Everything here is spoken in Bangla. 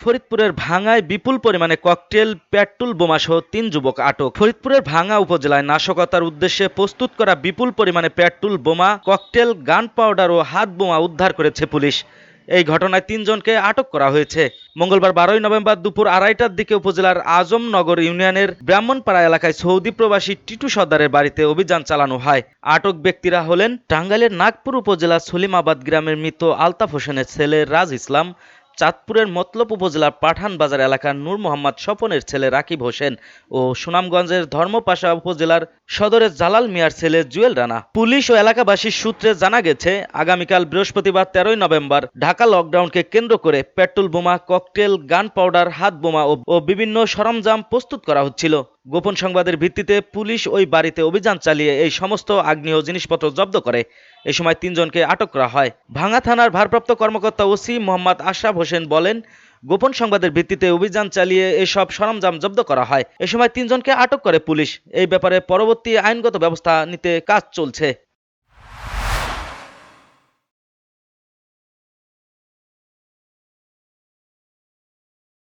ফরিদপুরের ভাঙায় বিপুল পরিমাণে ককটেল, পেট্রোল বোমাসহ তিন যুবক আটক। ফরিদপুরের ভাঙা উপজেলায় নাশকতার উদ্দেশ্যে প্রস্তুত করা বিপুল পরিমাণে পেট্রোল বোমা, ককটেল, গান পাউডার ও হাত বোমা উদ্ধার করেছে পুলিশ। এই ঘটনায় তিনজনকে আটক করা হয়েছে। মঙ্গলবার বারোই নভেম্বর দুপুর আড়াইটার দিকে উপজেলার আজমনগর ইউনিয়নের ব্রাহ্মণপাড়া এলাকায় সৌদি প্রবাসী টিটু সর্দারের বাড়িতে অভিযান চালানো হয়। আটক ব্যক্তিরা হলেন টাঙ্গাইলের নাগপুর উপজেলার সলিমাবাদ গ্রামের মৃত আলতাফ হোসেনের ছেলে রাজ ইসলাম চাঁদপুরের মতলব উপজেলার পাঠান বাজার এলাকার নূর মোহাম্মদ স্বপনের ছেলে রাকিব হোসেন ও সুনামগঞ্জের ধর্মপাশা উপজেলার সদরের জালাল মিয়ার ছেলে জুয়েল রানা। পুলিশ ও এলাকাবাসীর সূত্রে জানা গেছে, আগামীকাল বৃহস্পতিবার তেরোই নভেম্বর ঢাকা লকডাউনকে কেন্দ্র করে পেট্রোল বোমা, ককটেল গান পাউডার হাত বোমা ও- ও বিভিন্ন সরঞ্জাম প্রস্তুত করা হচ্ছিল। গোপন সংবাদের ভিত্তিতে পুলিশ ওই বাড়িতে অভিযান চালিয়ে এই সমস্ত আগ্নেয় জিনিসপত্র জব্দ করে। এ সময় তিনজনকে আটক করা হয়। ভাঙা থানার ভারপ্রাপ্ত কর্মকর্তা ওসি মোহাম্মদ আশরাফ হোসেন বলেন, গোপন সংবাদের ভিত্তিতে অভিযান চালিয়ে এসব সরঞ্জাম জব্দ করা হয়। এ সময় তিনজনকে আটক করে পুলিশ। এই ব্যাপারে পরবর্তী আইনগত ব্যবস্থা নিতে কাজ চলছে।